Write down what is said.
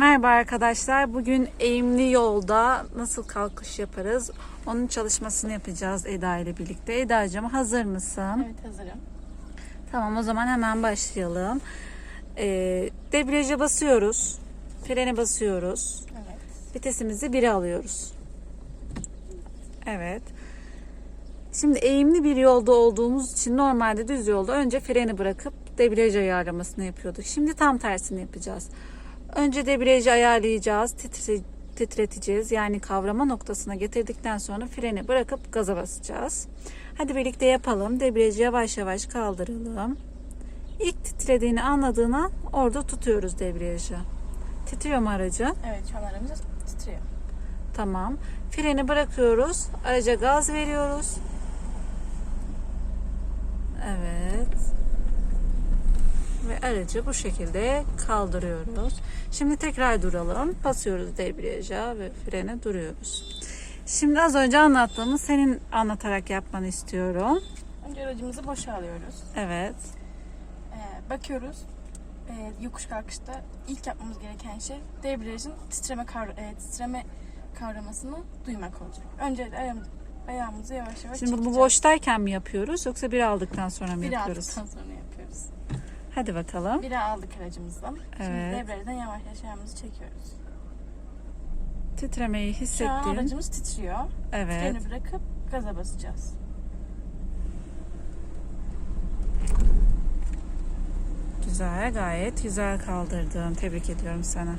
Merhaba arkadaşlar. Bugün eğimli yolda nasıl kalkış yaparız? Onun çalışmasını yapacağız Eda ile birlikte. Eda'cığım hazır mısın? Evet hazırım. Tamam o zaman hemen başlayalım. Ee, debriyaja basıyoruz. Frene basıyoruz. Evet. Vitesimizi 1'e alıyoruz. Evet. Şimdi eğimli bir yolda olduğumuz için normalde düz yolda önce freni bırakıp debriyaj ayarlamasını yapıyorduk. Şimdi tam tersini yapacağız. Önce debriyajı ayarlayacağız, titre- titreteceğiz. Yani kavrama noktasına getirdikten sonra freni bırakıp gaza basacağız. Hadi birlikte yapalım. Debriyajı yavaş yavaş kaldıralım. İlk titrediğini anladığına orada tutuyoruz debriyajı. Titriyor mu aracı? Evet şu an aramız titriyor. Tamam. Freni bırakıyoruz. Araca gaz veriyoruz. Evet. Aracı bu şekilde kaldırıyoruz. Şimdi tekrar duralım. Basıyoruz debriyaja ve frene duruyoruz. Şimdi az önce anlattığımı senin anlatarak yapmanı istiyorum. Önce aracımızı boşa alıyoruz. Evet. Ee, bakıyoruz. Ee, yokuş kalkışta ilk yapmamız gereken şey debriyajın titreme, kavra- e, titreme kavramasını duymak olacak. Önce ayağımız, ayağımızı yavaş yavaş Şimdi bu çekeceğiz. boştayken mi yapıyoruz yoksa bir aldıktan sonra mı Biri yapıyoruz? aldıktan sonra yapıyoruz. Hadi bakalım. Biri aldık aracımızdan. Evet. Şimdi debriyajdan yavaş yavaş ayağımızı çekiyoruz. Titremeyi Şu an aracımız titriyor. Evet. Freni bırakıp gaza basacağız. Güzel, gayet güzel kaldırdın. Tebrik ediyorum sana.